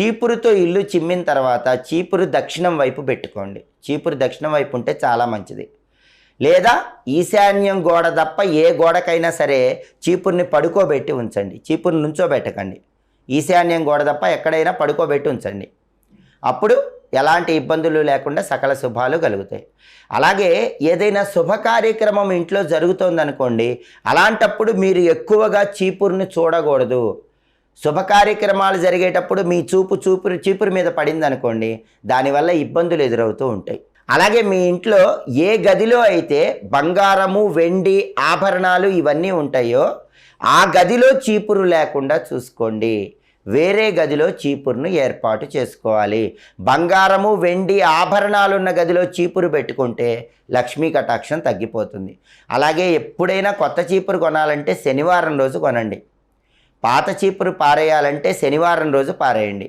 చీపురుతో ఇల్లు చిమ్మిన తర్వాత చీపురు దక్షిణం వైపు పెట్టుకోండి. చీపురు దక్షిణం వైపు ఉంటే చాలా మంచిది. లేదా ఈశాన్యం గోడ తప్ప ఏ గోడకైనా సరే చీపుర్ని పడుకోబెట్టి ఉంచండి. చీపురు నుంచోబెట్టకండి. ఈశాన్యం గోడ తప్ప ఎక్కడైనా పడుకోబెట్టి ఉంచండి. అప్పుడు ఎలాంటి ఇబ్బందులు లేకుండా సకల శుభాలు కలుగుతాయి. అలాగే ఏదైనా శుభ కార్యక్రమం ఇంట్లో జరుగుతోందనుకోండి అలాంటప్పుడు మీరు ఎక్కువగా చీపురుని చూడకూడదు. శుభ కార్యక్రమాలు జరిగేటప్పుడు మీ చూపు చూపురు చీపురు మీద పడిందనుకోండి దానివల్ల ఇబ్బందులు ఎదురవుతూ ఉంటాయి. అలాగే మీ ఇంట్లో ఏ గదిలో అయితే బంగారము వెండి ఆభరణాలు ఇవన్నీ ఉంటాయో ఆ గదిలో చీపురు లేకుండా చూసుకోండి. వేరే గదిలో చీపురును ఏర్పాటు చేసుకోవాలి. బంగారము వెండి ఆభరణాలున్న గదిలో చీపురు పెట్టుకుంటే లక్ష్మీ కటాక్షం తగ్గిపోతుంది. అలాగే ఎప్పుడైనా కొత్త చీపురు కొనాలంటే శనివారం రోజు కొనండి. పాత చీపురు పారేయాలంటే శనివారం రోజు పారేయండి.